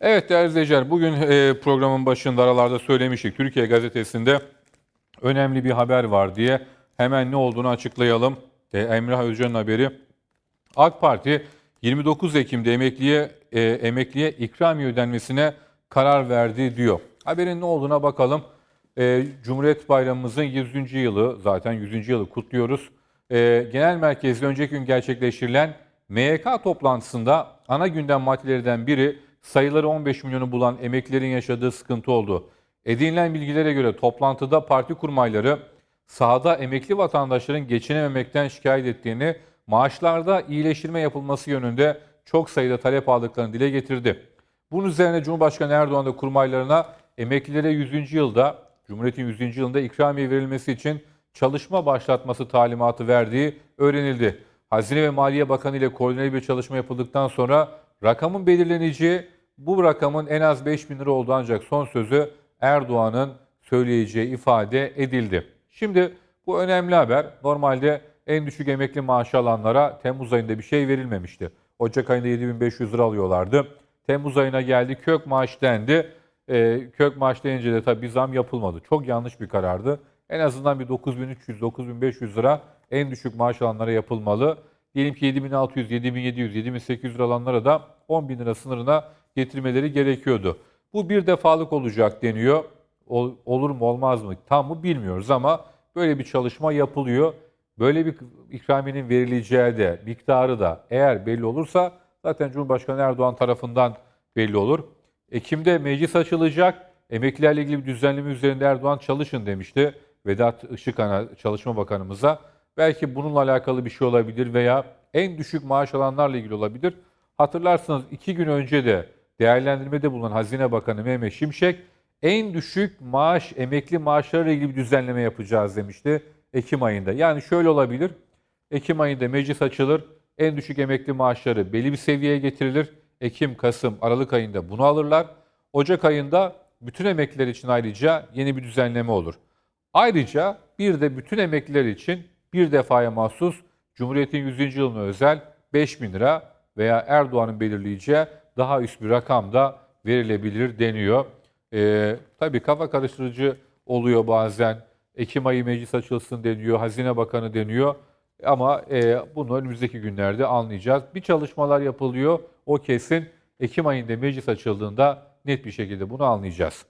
Evet değerli izleyiciler, bugün e, programın başında aralarda söylemiştik. Türkiye Gazetesi'nde önemli bir haber var diye hemen ne olduğunu açıklayalım. E, Emrah Özcan'ın haberi. AK Parti 29 Ekim'de emekliye e, emekliye ikramiye ödenmesine karar verdi diyor. Haberin ne olduğuna bakalım. Cumhuriyet Bayramımızın 100. yılı zaten 100. yılı kutluyoruz. Genel merkezde önceki gün gerçekleştirilen MYK toplantısında ana gündem maddelerinden biri sayıları 15 milyonu bulan emeklilerin yaşadığı sıkıntı oldu. Edinilen bilgilere göre toplantıda parti kurmayları sahada emekli vatandaşların geçinememekten şikayet ettiğini, maaşlarda iyileştirme yapılması yönünde çok sayıda talep aldıklarını dile getirdi. Bunun üzerine Cumhurbaşkanı Erdoğan da kurmaylarına emeklilere 100. yılda, Cumhuriyet'in 100. yılında ikramiye verilmesi için çalışma başlatması talimatı verdiği öğrenildi. Hazine ve Maliye Bakanı ile koordineli bir çalışma yapıldıktan sonra rakamın belirleneceği, bu rakamın en az 5 bin lira oldu ancak son sözü Erdoğan'ın söyleyeceği ifade edildi. Şimdi bu önemli haber. Normalde en düşük emekli maaşı alanlara Temmuz ayında bir şey verilmemişti. Ocak ayında 7500 lira alıyorlardı. Temmuz ayına geldi kök maaş dendi. Ee, kök maaş deyince de tabii zam yapılmadı. Çok yanlış bir karardı. En azından bir 9300-9500 lira en düşük maaş alanlara yapılmalı. Diyelim ki 7600, 7700, 7800 lira alanlara da 10 bin lira sınırına getirmeleri gerekiyordu. Bu bir defalık olacak deniyor. Ol- olur mu olmaz mı tam mı bilmiyoruz ama böyle bir çalışma yapılıyor. Böyle bir ikramiyenin verileceği de miktarı da eğer belli olursa zaten Cumhurbaşkanı Erdoğan tarafından belli olur. Ekim'de meclis açılacak. Emeklilerle ilgili bir düzenleme üzerinde Erdoğan çalışın demişti Vedat Işıkhan'a Çalışma Bakanımıza. Belki bununla alakalı bir şey olabilir veya en düşük maaş alanlarla ilgili olabilir. Hatırlarsınız iki gün önce de değerlendirmede bulunan Hazine Bakanı Mehmet Şimşek en düşük maaş, emekli maaşlarıyla ilgili bir düzenleme yapacağız demişti Ekim ayında. Yani şöyle olabilir. Ekim ayında meclis açılır. En düşük emekli maaşları belli bir seviyeye getirilir. Ekim, Kasım, Aralık ayında bunu alırlar. Ocak ayında bütün emekliler için ayrıca yeni bir düzenleme olur. Ayrıca bir de bütün emekliler için bir defaya mahsus Cumhuriyet'in 100. yılına özel 5 bin lira veya Erdoğan'ın belirleyeceği daha üst bir rakam da verilebilir deniyor. Ee, tabii kafa karıştırıcı oluyor bazen. Ekim ayı meclis açılsın deniyor, Hazine Bakanı deniyor. Ama e, bunu önümüzdeki günlerde anlayacağız. Bir çalışmalar yapılıyor, o kesin. Ekim ayında meclis açıldığında net bir şekilde bunu anlayacağız.